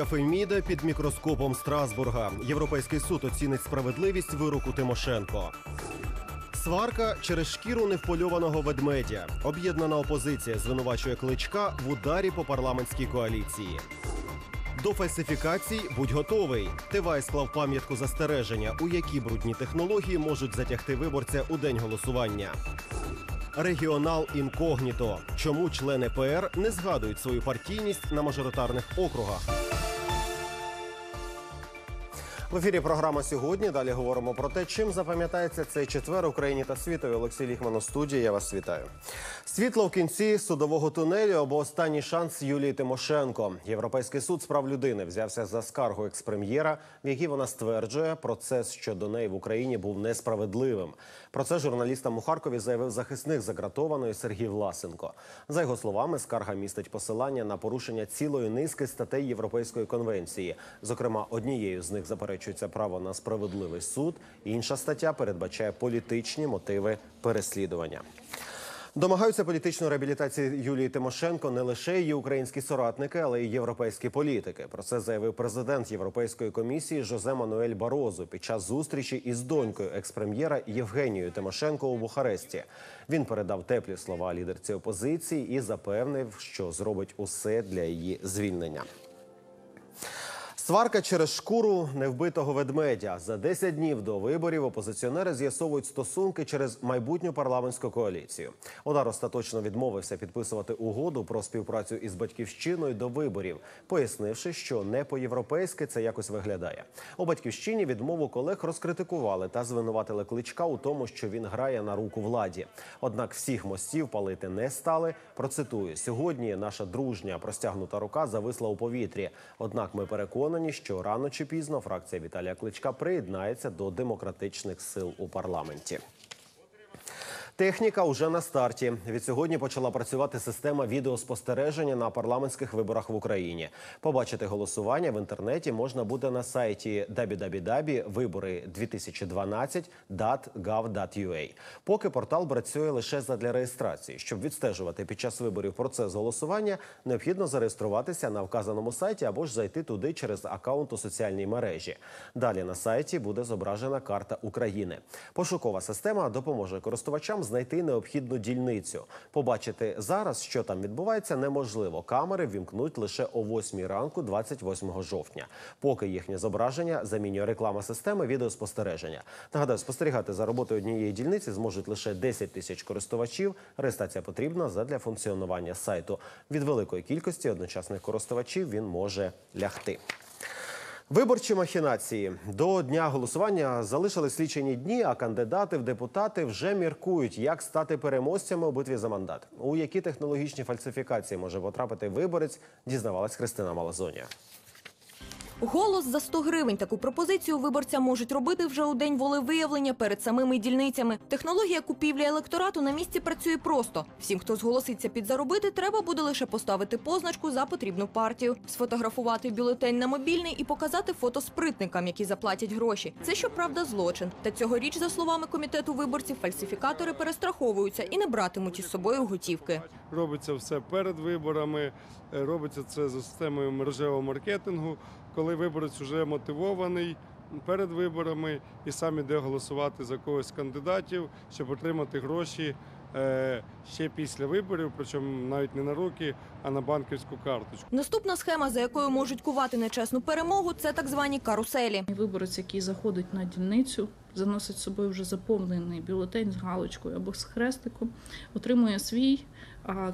Українська Феміда під мікроскопом Страсбурга. Європейський суд оцінить справедливість вироку Тимошенко. Сварка через шкіру невпольованого ведмедя. Об'єднана опозиція звинувачує кличка в ударі по парламентській коаліції. До фальсифікацій будь готовий. Тивай склав пам'ятку застереження, у які брудні технології можуть затягти виборця у день голосування. Регіонал інкогніто. Чому члени ПР не згадують свою партійність на мажоритарних округах? В ефірі програма сьогодні. Далі говоримо про те, чим запам'ятається цей четвер Україні та світові. Олексій Ліхман у студії. Я вас вітаю. Світло в кінці судового тунелю або останній шанс Юлії Тимошенко. Європейський суд з прав людини взявся за скаргу експрем'єра, в якій вона стверджує, процес щодо неї в Україні був несправедливим. Про це журналістам у Харкові заявив захисник загратованої Сергій Власенко. За його словами, скарга містить посилання на порушення цілої низки статей Європейської конвенції. Зокрема, однією з них заперечується право на справедливий суд. Інша стаття передбачає політичні мотиви переслідування. Домагаються політичної реабілітації Юлії Тимошенко не лише її українські соратники, але й європейські політики. Про це заявив президент Європейської комісії Жозе Мануель Барозу під час зустрічі із донькою експрем'єра Євгенією Тимошенко у Бухаресті. Він передав теплі слова лідерці опозиції і запевнив, що зробить усе для її звільнення. Сварка через шкуру невбитого ведмедя за 10 днів до виборів опозиціонери з'ясовують стосунки через майбутню парламентську коаліцію. Удар остаточно відмовився підписувати угоду про співпрацю із батьківщиною до виборів, пояснивши, що не по-європейськи це якось виглядає. У батьківщині відмову колег розкритикували та звинуватили кличка у тому, що він грає на руку владі. Однак всіх мостів палити не стали. Процитую сьогодні. Наша дружня простягнута рука зависла у повітрі. Однак ми переконані, що рано чи пізно фракція Віталія Кличка приєднається до демократичних сил у парламенті. Техніка уже на старті. Від сьогодні почала працювати система відеоспостереження на парламентських виборах в Україні. Побачити голосування в інтернеті можна буде на сайті www.вибори2012.gov.ua. Поки портал працює лише задля реєстрації. Щоб відстежувати під час виборів процес голосування, необхідно зареєструватися на вказаному сайті або ж зайти туди через аккаунт у соціальній мережі. Далі на сайті буде зображена карта України. Пошукова система допоможе користувачам знайти необхідну дільницю. Побачити зараз, що там відбувається, неможливо. Камери вімкнуть лише о 8 ранку, 28 жовтня. Поки їхнє зображення замінює реклама системи відеоспостереження. Нагадаю, спостерігати за роботою однієї дільниці зможуть лише 10 тисяч користувачів. Реєстрація потрібна задля функціонування сайту. Від великої кількості одночасних користувачів він може лягти. Виборчі махінації до дня голосування залишились лічені дні, а кандидати в депутати вже міркують, як стати переможцями у битві за мандат. У які технологічні фальсифікації може потрапити виборець, дізнавалась Христина Малазонія. Голос за 100 гривень. Таку пропозицію виборця можуть робити вже у день волевиявлення перед самими дільницями. Технологія купівлі електорату на місці працює просто. Всім, хто зголоситься підзаробити, треба буде лише поставити позначку за потрібну партію, сфотографувати бюлетень на мобільний і показати фото спритникам, які заплатять гроші. Це щоправда злочин. Та цьогоріч, за словами комітету виборців, фальсифікатори перестраховуються і не братимуть із собою готівки. Робиться все перед виборами, е, робиться це за системою мережевого маркетингу, коли виборець вже мотивований перед виборами і сам іде голосувати за когось з кандидатів, щоб отримати гроші е, ще після виборів, причому навіть не на руки, а на банківську карточку. Наступна схема, за якою можуть кувати нечесну перемогу, це так звані каруселі. Виборець, який заходить на дільницю, заносить з собою вже заповнений бюлетень з галочкою або з хрестиком, отримує свій,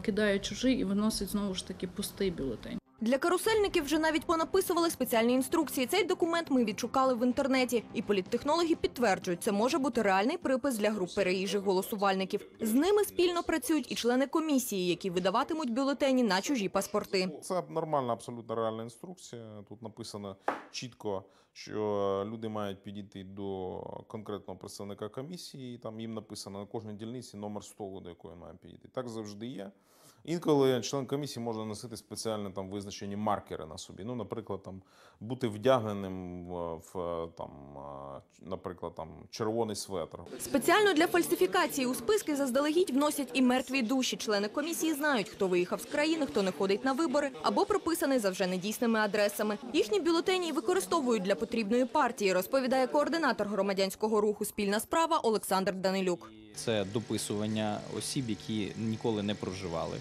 кидає чужий і виносить знову ж таки пустий бюлетень. Для карусельників вже навіть понаписували спеціальні інструкції. Цей документ ми відшукали в інтернеті. І політтехнологи підтверджують, це може бути реальний припис для груп переїжджих голосувальників. З ними спільно працюють і члени комісії, які видаватимуть бюлетені на чужі паспорти. Це нормальна, абсолютно реальна інструкція. Тут написано чітко, що люди мають підійти до конкретного представника комісії. Там їм написано на кожній дільниці номер столу, до якої має підійти. Так завжди є. Інколи член комісії може носити спеціально там визначені маркери на собі. Ну, наприклад, там бути вдягненим в, там, наприклад, там червоний светр. Спеціально для фальсифікації у списки заздалегідь вносять і мертві душі. Члени комісії знають, хто виїхав з країни, хто не ходить на вибори або прописаний за вже недійсними адресами. Їхні бюлетені використовують для потрібної партії, розповідає координатор громадянського руху Спільна справа Олександр Данилюк. Це дописування осіб, які ніколи не проживали.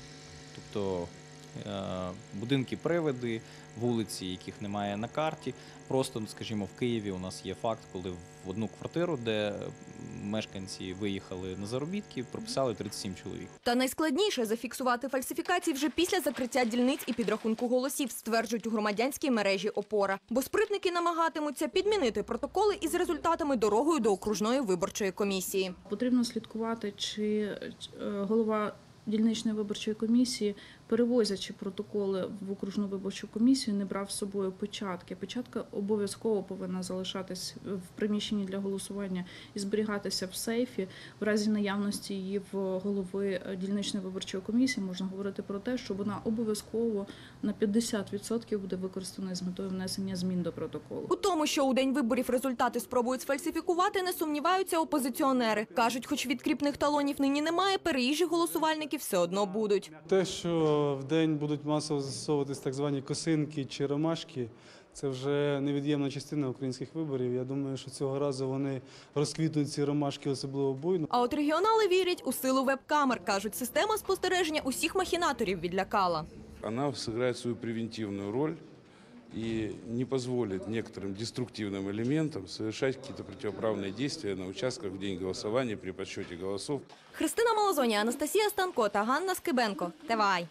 Тобто будинки привиди, вулиці, яких немає на карті. Просто, скажімо, в Києві у нас є факт, коли в одну квартиру, де мешканці виїхали на заробітки, прописали 37 чоловік. Та найскладніше зафіксувати фальсифікації вже після закриття дільниць і підрахунку голосів, стверджують у громадянській мережі ОПОРА. Бо спритники намагатимуться підмінити протоколи із результатами дорогою до окружної виборчої комісії. Потрібно слідкувати, чи е, голова дільничної виборчої комісії, перевозячи протоколи в окружну виборчу комісію, не брав з собою печатки. Печатка обов'язково повинна залишатись в приміщенні для голосування і зберігатися в сейфі. В разі наявності її в голови е, дільничної виборчої комісії можна говорити про те, що вона обов'язково на 50% буде використана з метою внесення змін до протоколу. У тому, що у день виборів результати спробують сфальсифікувати, не сумніваються опозиціонери. Кажуть, хоч відкріпних талонів нині немає, переїжджі голосувальники все одно будуть. Те, що в день будуть масово застосовуватись так звані косинки чи ромашки, це вже невід'ємна частина українських виборів. Я думаю, що цього разу вони розквітнуть ці ромашки особливо буйно. А от регіонали вірять у силу веб-камер. Кажуть, система спостереження усіх махінаторів відлякала. она сыграет свою превентивную роль и не позволит некоторым деструктивным элементам совершать какие-то противоправные действия на участках в день голосования при подсчете голосов. Христина Малозоня, Анастасія Станко та Ганна Скибенко. Тевай.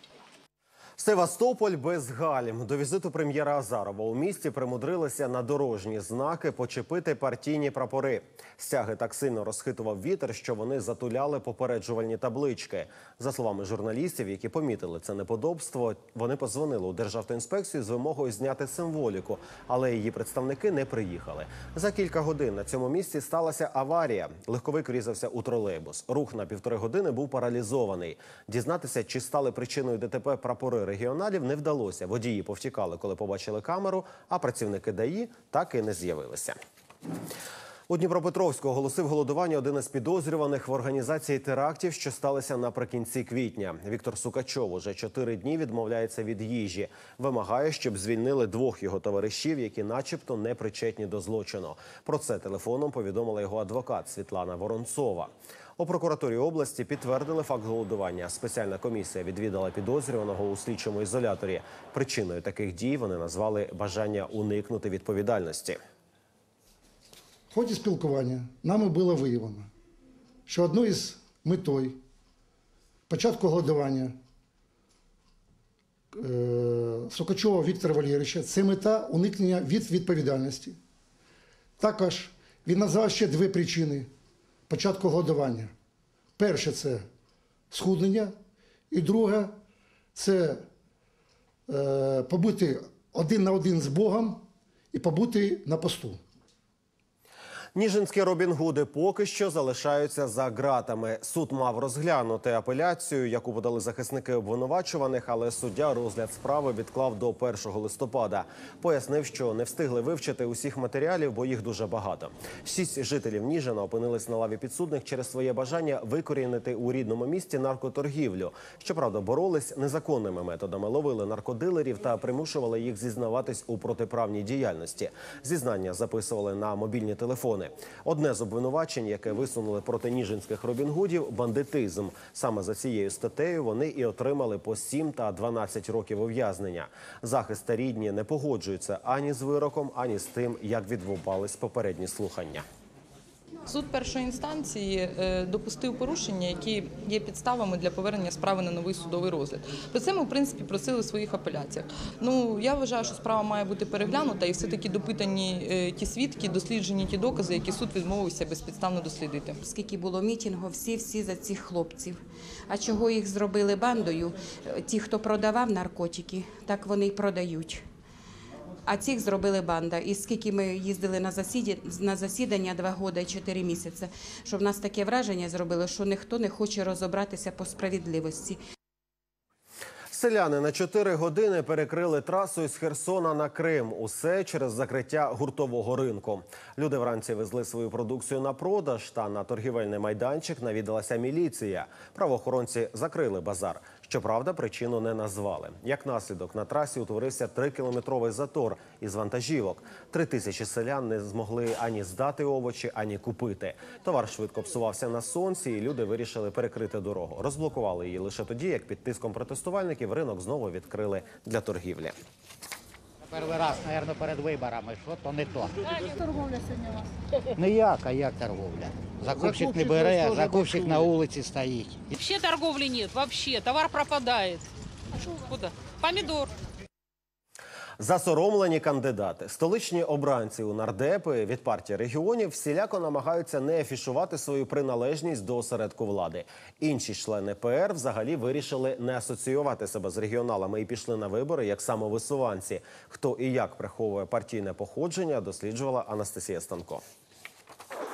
Севастополь без гальм. До візиту прем'єра Азарова у місті примудрилися на дорожні знаки почепити партійні прапори. Стяги так сильно розхитував вітер, що вони затуляли попереджувальні таблички. За словами журналістів, які помітили це неподобство, вони позвонили у Державтоінспекцію з вимогою зняти символіку, але її представники не приїхали. За кілька годин на цьому місці сталася аварія. Легковик врізався у тролейбус. Рух на півтори години був паралізований. Дізнатися, чи стали причиною ДТП прапори регіоналів, не вдалося. Водії повтікали, коли побачили камеру, а працівники ДАІ так і не з'явилися. У Дніпропетровську оголосив голодування один із підозрюваних в організації терактів, що сталися наприкінці квітня. Віктор Сукачов уже чотири дні відмовляється від їжі. Вимагає, щоб звільнили двох його товаришів, які, начебто, не причетні до злочину. Про це телефоном повідомила його адвокат Світлана Воронцова. У прокуратурі області підтвердили факт голодування. Спеціальна комісія відвідала підозрюваного у слідчому ізоляторі. Причиною таких дій вони назвали бажання уникнути відповідальності. Ході спілкування нами було виявлено, що одною із метою початку голодування е, Сокачова Віктора Валерійовича це мета уникнення від відповідальності. Також він назвав ще дві причини початку голодування. Перше це схуднення, і друге це е, побути один на один з Богом і побути на посту. Ніжинські Робінгуди поки що залишаються за ґратами. Суд мав розглянути апеляцію, яку подали захисники обвинувачуваних, але суддя розгляд справи відклав до 1 листопада. Пояснив, що не встигли вивчити усіх матеріалів, бо їх дуже багато. Шість жителів Ніжина опинились на лаві підсудних через своє бажання викорінити у рідному місті наркоторгівлю. Щоправда, боролись незаконними методами, ловили наркодилерів та примушували їх зізнаватись у протиправній діяльності. Зізнання записували на мобільні телефони. Одне з обвинувачень, яке висунули проти ніжинських робінгудів, бандитизм. Саме за цією статтею вони і отримали по 7 та 12 років ув'язнення. Захист та рідні не погоджуються ані з вироком, ані з тим, як відбувались попередні слухання. Суд першої інстанції е, допустив порушення, які є підставами для повернення справи на новий судовий розгляд. Про це ми, в принципі, просили в своїх апеляціях. Ну я вважаю, що справа має бути переглянута і все-таки допитані е, ті свідки, досліджені ті докази, які суд відмовився безпідставно дослідити. Скільки було мітінгу, всі всі за цих хлопців. А чого їх зробили бандою? Е, Ті, хто продавав наркотики, так вони й продають. А цих зробили банда. І скільки ми їздили на засіді на засідання два роки і чотири місяці, що в нас таке враження зробило, що ніхто не хоче розібратися по справедливості. Селяни на 4 години перекрили трасу із Херсона на Крим. Усе через закриття гуртового ринку. Люди вранці везли свою продукцію на продаж. Та на торгівельний майданчик навідалася міліція. Правоохоронці закрили базар. Щоправда, причину не назвали. Як наслідок на трасі утворився трикілометровий затор із вантажівок. Три тисячі селян не змогли ані здати овочі, ані купити. Товар швидко псувався на сонці, і люди вирішили перекрити дорогу. Розблокували її лише тоді, як під тиском протестувальників ринок знову відкрили для торгівлі. Перший раз, мабуть, перед виборами, що то не то. Як торговля сьогодні у вас? Ніяка, як торговля. Закупщик не бере, закупщик на вулиці стоїть. Взагалі торговлі немає, вообще. Товар пропадає. Куди? Помидор. Засоромлені кандидати, столичні обранці у нардепи від партії регіонів всіляко намагаються не афішувати свою приналежність до осередку влади. Інші члени ПР взагалі вирішили не асоціювати себе з регіоналами і пішли на вибори як самовисуванці. Хто і як приховує партійне походження, досліджувала Анастасія Станко.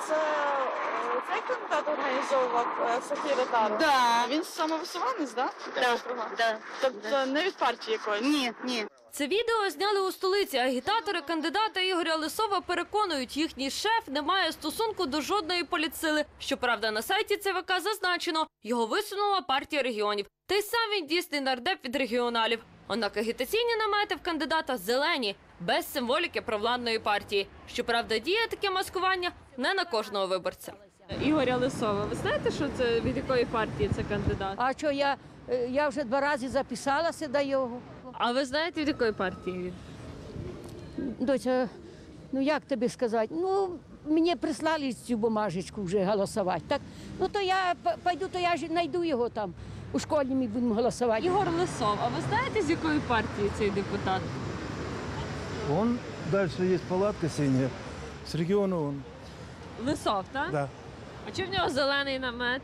Це е, цей кандидат організовував е, Софія Ротару? Да. Він самовисуванець, да? Да, да. Тобто не від партії якоїсь? Ні, ні. Це відео зняли у столиці. Агітатори кандидата Ігоря Лисова переконують, їхній шеф не має стосунку до жодної політсили. Щоправда, на сайті ЦВК зазначено, його висунула партія регіонів. Та й сам він дійсний нардеп від регіоналів. Однак агітаційні намети в кандидата зелені, без символіки провладної партії. Щоправда, діє таке маскування не на кожного виборця. Ігоря Лисова. Ви знаєте, що це від якої партії це кандидат? А що я, е, я вже два рази записалася до його. А ви знаєте, від якої партії він? Доця, ну як тобі сказати? Ну, мені прислали цю бумажечку вже голосувати. Так, ну то я пойду, то я ж знайду його там. У школі ми будемо голосувати. Ігор Лисов. А ви знаєте, з якої партії цей депутат? Он дальше есть палатка синяя. С региона он. Лисов, так? Да. А чи в нього зелений намет?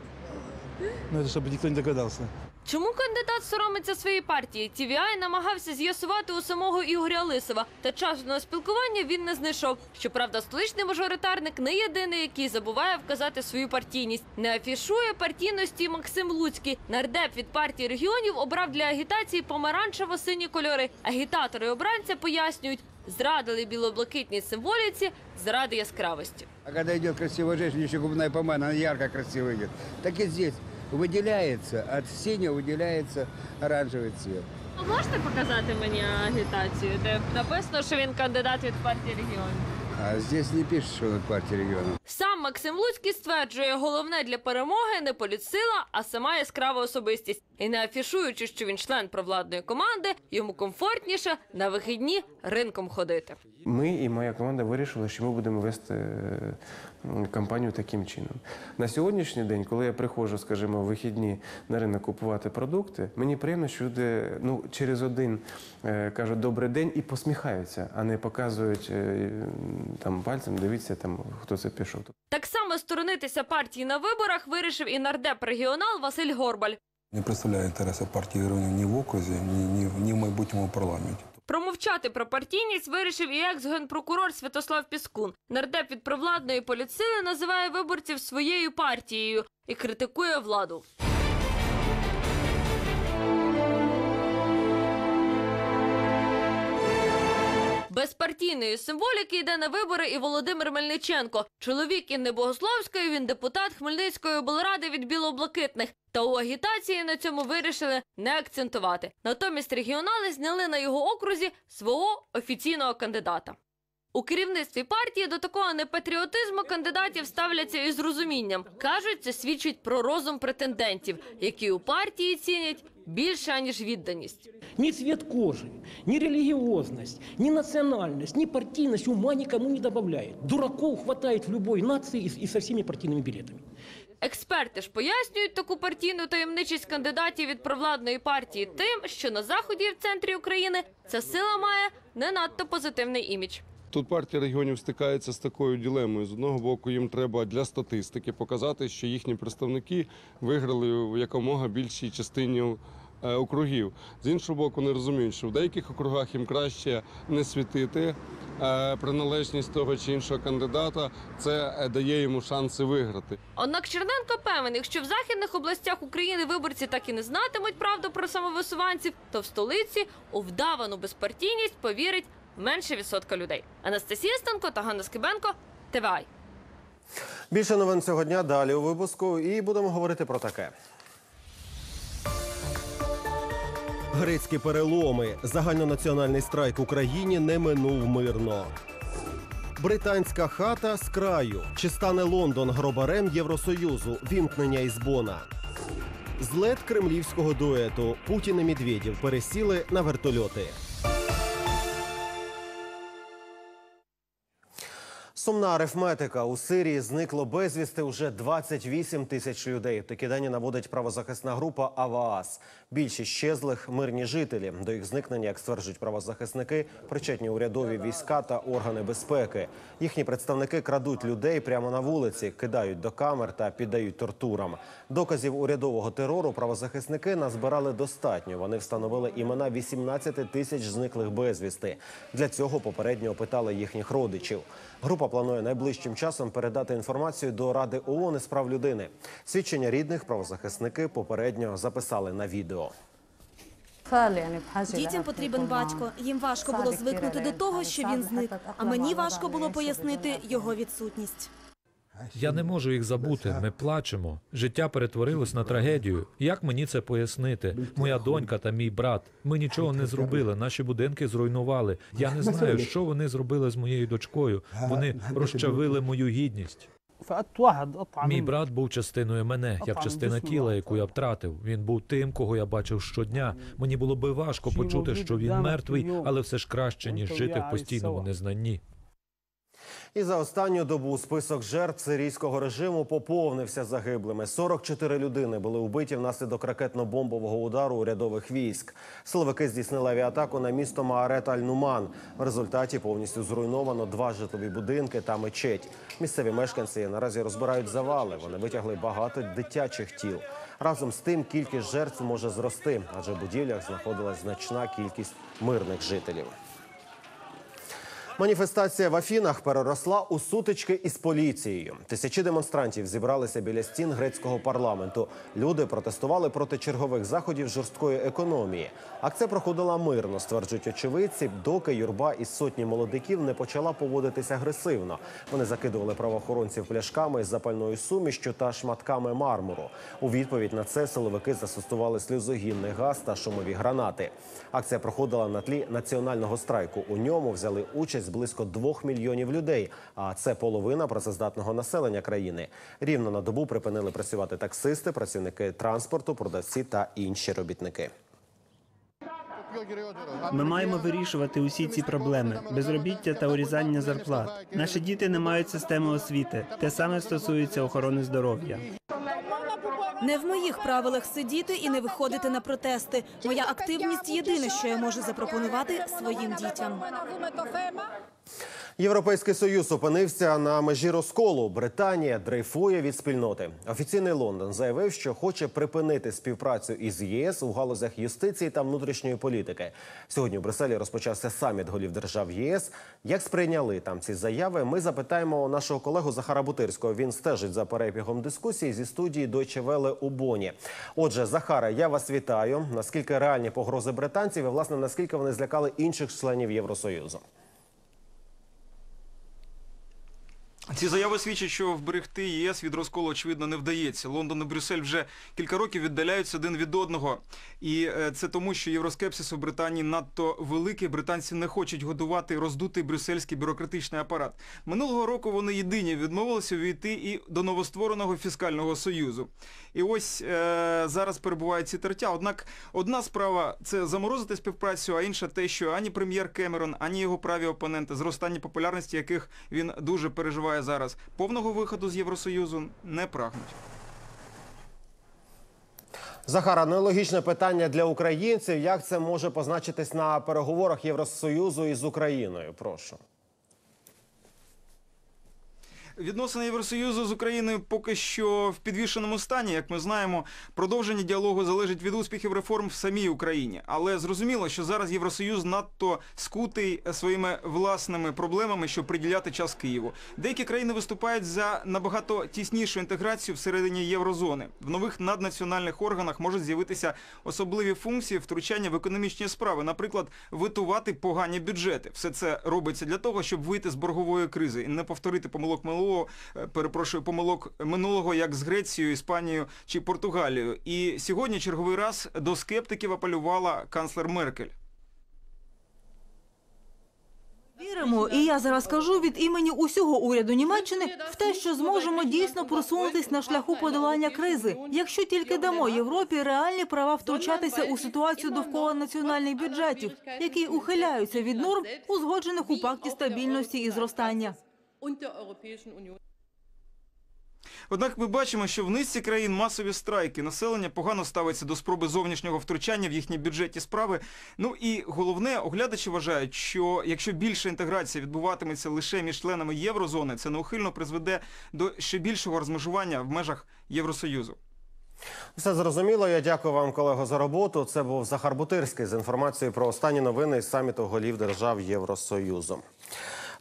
Ну это чтобы никто не догадался. Чому кандидат соромиться своєї партії? TVI намагався з'ясувати у самого Ігоря Лисова, та часу на спілкування він не знайшов. Щоправда, столичний мажоритарник не єдиний, який забуває вказати свою партійність. Не афішує партійності Максим Луцький. Нардеп від партії регіонів обрав для агітації помаранчево-сині кольори. Агітатори обранця пояснюють, зрадили білоблакитній символіці заради яскравості. А когда идет красивая женщина, еще губная помада, она ярко красиво идет. Так и здесь выделяется, от синего выделяется оранжевый цвет. Ви можете показати мені агітацію, де написано, що він кандидат від партії регіонів? А здесь не пишет, что он от партии регионов. Сам Максим Луцький стверджує, головне для перемоги не політсила, а сама яскрава особистість. І не афішуючи, що він член провладної команди, йому комфортніше на вихідні ринком ходити. Ми і моя команда вирішили, що ми будемо вести е, кампанію таким чином. На сьогоднішній день, коли я приходжу, скажімо, в вихідні на ринок купувати продукти, мені приємно, що люди ну, через один е, кажуть добрий день і посміхаються, а не показують е, там пальцем, дивіться, там хто це пішов. Так само сторонитися партії на виборах вирішив і нардеп регіонал Василь Горбаль. Не представляю інтереси партії регіонів ні в окрузі, ні, ні, ні в майбутньому парламенті. Промовчати про партійність вирішив і екс-генпрокурор Святослав Піскун. Нардеп від провладної політсили називає виборців своєю партією і критикує владу. Без партійної символіки йде на вибори і Володимир Мельниченко. Чоловік Інни Богословської, він депутат Хмельницької облради від білоблакитних. Та у агітації на цьому вирішили не акцентувати. Натомість регіонали зняли на його окрузі свого офіційного кандидата. У керівництві партії до такого непатріотизму кандидатів ставляться із розумінням. Кажуть, це свідчить про розум претендентів, які у партії цінять більше аніж відданість. Ни цвет кожи, ни религиозность, ни национальность, ни партийность ума никому не добавляет. Дураков хватает в любой нации и, и со всеми партийными билетами. Експерти ж пояснюють таку партійну таємничість кандидатів від провладної партії тим, що на заході і в центрі України ця сила має не надто позитивний імідж. Тут партія регіонів стикається з такою ділемою. З одного боку, їм треба для статистики показати, що їхні представники виграли в якомога більшій частині округів. З іншого боку, вони розуміють, що в деяких округах їм краще не світити е, приналежність того чи іншого кандидата. Це е, дає йому шанси виграти. Однак Черненко певен, якщо в західних областях України виборці так і не знатимуть правду про самовисуванців, то в столиці у вдавану безпартійність повірить менше відсотка людей. Анастасія Станко та Ганна Скибенко. ТВАЙ. Більше новин цього дня далі у випуску, і будемо говорити про таке. Грецькі переломи. Загальнонаціональний страйк в Україні не минув мирно. Британська хата з краю. Чи стане Лондон гробарем Євросоюзу? Вімкнення із Бона. Злет кремлівського дуету. Путін і Медведєв пересіли на вертольоти. Сумна арифметика. У Сирії зникло безвісти уже 28 тисяч людей. Такі дані наводить правозахисна група АВААС. Більшість щезлих мирні жителі. До їх зникнення, як стверджують правозахисники, причетні урядові війська та органи безпеки. Їхні представники крадуть людей прямо на вулиці, кидають до камер та піддають тортурам. Доказів урядового терору правозахисники назбирали достатньо. Вони встановили імена 18 тисяч зниклих безвісти. Для цього попередньо опитали їхніх родичів. Група планує найближчим часом передати інформацію до Ради ООН із прав людини. Свідчення рідних правозахисники попередньо записали на відео. Дітям потрібен батько. Їм важко було звикнути до того, що він зник. А мені важко було пояснити його відсутність. Я не можу їх забути. Ми плачемо. Життя перетворилось на трагедію. Як мені це пояснити? Моя донька та мій брат. Ми нічого не зробили. Наші будинки зруйнували. Я не знаю, що вони зробили з моєю дочкою. Вони розчавили мою гідність. Мій брат був частиною мене, як частина тіла, яку я втратив. Він був тим, кого я бачив щодня. Мені було би важко почути, що він мертвий, але все ж краще ніж жити в постійному незнанні. І за останню добу список жертв сирійського режиму поповнився загиблими. 44 людини були вбиті внаслідок ракетно-бомбового удару урядових військ. Силовики здійснили авіатаку на місто Маарет Аль-Нуман. В результаті повністю зруйновано два житлові будинки та мечеть. Місцеві мешканці наразі розбирають завали. Вони витягли багато дитячих тіл. Разом з тим кількість жертв може зрости, адже в будівлях знаходилась значна кількість мирних жителів. Маніфестація в Афінах переросла у сутички із поліцією. Тисячі демонстрантів зібралися біля стін грецького парламенту. Люди протестували проти чергових заходів жорсткої економії. Акція проходила мирно, стверджують очевидці, доки юрба із сотні молодиків не почала поводитися агресивно. Вони закидували правоохоронців пляшками з запальною сумішчю та шматками мармуру. У відповідь на це силовики застосували сльозогінний газ та шумові гранати. Акція проходила на тлі національного страйку. У ньому взяли участь близько двох мільйонів людей. А це половина працездатного населення країни. Рівно на добу припинили працювати таксисти, працівники транспорту, продавці та інші робітники. Ми маємо вирішувати усі ці проблеми: безробіття та урізання зарплат. Наші діти не мають системи освіти. Те саме стосується охорони здоров'я. Не в моїх правилах сидіти і не виходити на протести. Моя активність єдине, що я можу запропонувати своїм дітям. Європейський союз опинився на межі розколу. Британія дрейфує від спільноти. Офіційний Лондон заявив, що хоче припинити співпрацю із єС у галузях юстиції та внутрішньої політики. Сьогодні у Брюсселі розпочався саміт голів держав ЄС. Як сприйняли там ці заяви? Ми запитаємо нашого колегу Захара Бутирського. Він стежить за перебігом дискусії зі студії Deutsche Welle у Боні. Отже, Захара, я вас вітаю. Наскільки реальні погрози британців і власне наскільки вони злякали інших членів Євросоюзу? Ці заяви свідчать, що вберегти ЄС від розколу очевидно не вдається. Лондон і Брюссель вже кілька років віддаляються один від одного, і е, це тому, що євроскепсис у Британії надто великий. Британці не хочуть годувати роздутий брюссельський бюрократичний апарат. Минулого року вони єдині відмовилися увійти і до новоствореного фіскального союзу. І ось е, зараз перебувають ці тертя. Однак одна справа це заморозити співпрацю, а інша те, що ані прем'єр Кемерон, ані його праві опоненти, зростання популярності яких він дуже переживає зараз, повного виходу з Євросоюзу не прагнуть. Захара, нелогічне питання для українців. Як це може позначитись на переговорах Євросоюзу із Україною? Прошу. Відносини Євросоюзу з Україною поки що в підвішеному стані. Як ми знаємо, продовження діалогу залежить від успіхів реформ в самій Україні. Але зрозуміло, що зараз Євросоюз надто скутий своїми власними проблемами, щоб приділяти час Києву. Деякі країни виступають за набагато тіснішу інтеграцію всередині єврозони. В нових наднаціональних органах можуть з'явитися особливі функції втручання в економічні справи, наприклад, витувати погані бюджети. Все це робиться для того, щоб вийти з боргової кризи і не повторити помилок минулого, е, перепрошую, помилок минулого, як з Грецією, Іспанією чи Португалією. І сьогодні черговий раз до скептиків апелювала канцлер Меркель. Віримо, і я зараз кажу від імені усього уряду Німеччини в те, що зможемо дійсно просунутись на шляху подолання кризи, якщо тільки дамо Європі реальні права втручатися у ситуацію довкола національних бюджетів, які ухиляються від норм, узгоджених у пакті стабільності і зростання. Однак ми бачимо, що в низці країн масові страйки. Населення погано ставиться до спроби зовнішнього втручання в їхні бюджетні справи. Ну і головне, оглядачі вважають, що якщо більша інтеграція відбуватиметься лише між членами єврозони, це неухильно призведе до ще більшого розмежування в межах Євросоюзу. Все зрозуміло. Я дякую вам, колего, за роботу. Це був Захар Бутирський з інформацією про останні новини із саміту голів держав Євросоюзу.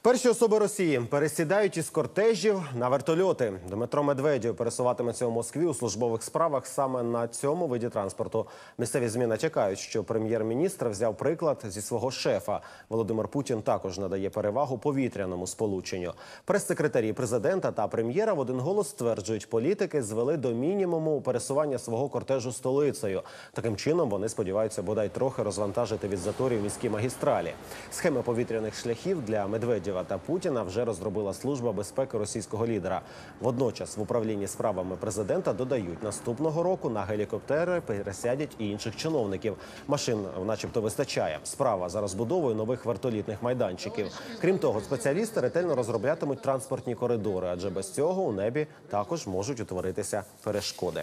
Перші особи Росії пересідають із кортежів на вертольоти. Дмитро Медведєв пересуватиметься у Москві у службових справах саме на цьому виді транспорту. Місцеві зміни чекають, що прем'єр-міністр взяв приклад зі свого шефа. Володимир Путін також надає перевагу повітряному сполученню. Прес-секретарі президента та прем'єра в один голос стверджують, політики звели до мінімуму пересування свого кортежу столицею. Таким чином вони сподіваються бодай трохи розвантажити від заторів міські магістралі. Схеми повітряних шляхів для Медведєва та Путіна вже розробила служба безпеки російського лідера. Водночас в управлінні справами президента додають наступного року на гелікоптери пересядять і інших чиновників. Машин, начебто, вистачає. Справа за розбудовою нових вертолітних майданчиків. Крім того, спеціалісти ретельно розроблятимуть транспортні коридори, адже без цього у небі також можуть утворитися перешкоди.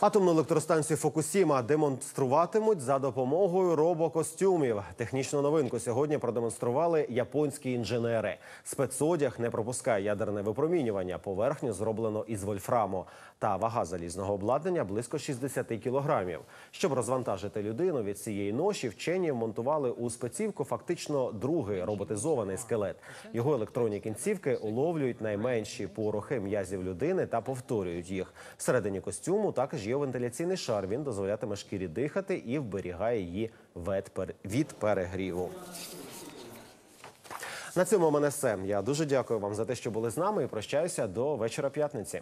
Атомну електростанцію Фокусіма демонструватимуть за допомогою робокостюмів. Технічну новинку сьогодні продемонстрували японські інженери. Спецодяг не пропускає ядерне випромінювання. Поверхню зроблено із вольфраму. Та вага залізного обладнання близько 60 кілограмів. Щоб розвантажити людину від цієї ноші, вчені вмонтували у спецівку фактично другий роботизований скелет. Його електронні кінцівки уловлюють найменші порохи м'язів людини та повторюють їх. Всередині костюму також вентиляційний шар. Він дозволятиме шкірі дихати і вберігає її від перегріву. На цьому в мене все. Я дуже дякую вам за те, що були з нами і прощаюся до вечора п'ятниці.